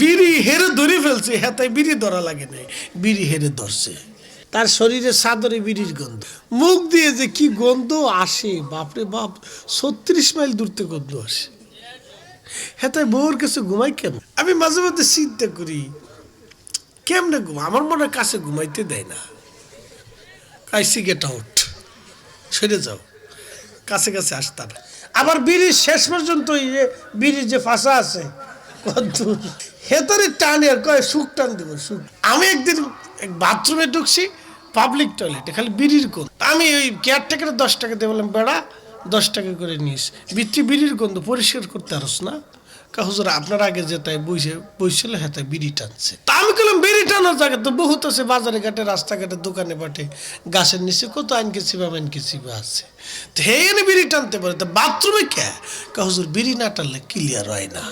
বিড়ি হেরে ধরে ফেলছে। হ্যাঁ তাই বিড়ি ধরা লাগে নাই। বিড়ি হেরে ধরছে। তার শরীরে সাদরে বিড়ির গন্ধ। মুখ দিয়ে যে কি গন্ধ আসে, বাপরে বাপ, ছত্রিশ মাইল দূর থেকে গন্ধ আসে। হ্যাঁ তাই বউর কাছে ঘুমাই কেন? আমি মাঝে মধ্যে চিন্তা করি, কেমনে ঘুম? আমার মনে হয় কাছে ঘুমাইতে দেয় না। কাইসি গেট আউট। সেরে যাও। কাছে কাছে আসতাম আবার বিড়ির শেষ পর্যন্ত বিড়ির যে ফাঁসা আছে হেতারে টানে কয়, সুখ টান দেবো, সুখ। আমি একদিন এক বাথরুমে ঢুকছি পাবলিক টয়লেটে খালি বিড়ির গন্ধ। আমি ওই কেয়ারটেকারে দশ টাকা দিয়ে বললাম, বেড়া, দশ টাকা করে নিস। বিত্রি বিড়ির গন্ধ পরিষ্কার করতে পারস না। কাহুজুর আপনার আগে যে তাই বইছে, বইছিল হ্যাঁ তাই বিড়ি টানছে। তা আমি বললাম বিড়ি টানার জায়গা তো বহুত আছে, বাজারে ঘাটে, রাস্তাঘাটে, দোকানে পাটে গাছের নিচে কত আইনকে চিবা মাইনকে চিবা আছে। তো হে বিড়ি টানতে পারে, তা বাথরুমে কে? কাহুজুর বিড়ি না টানলে ক্লিয়ার হয় না।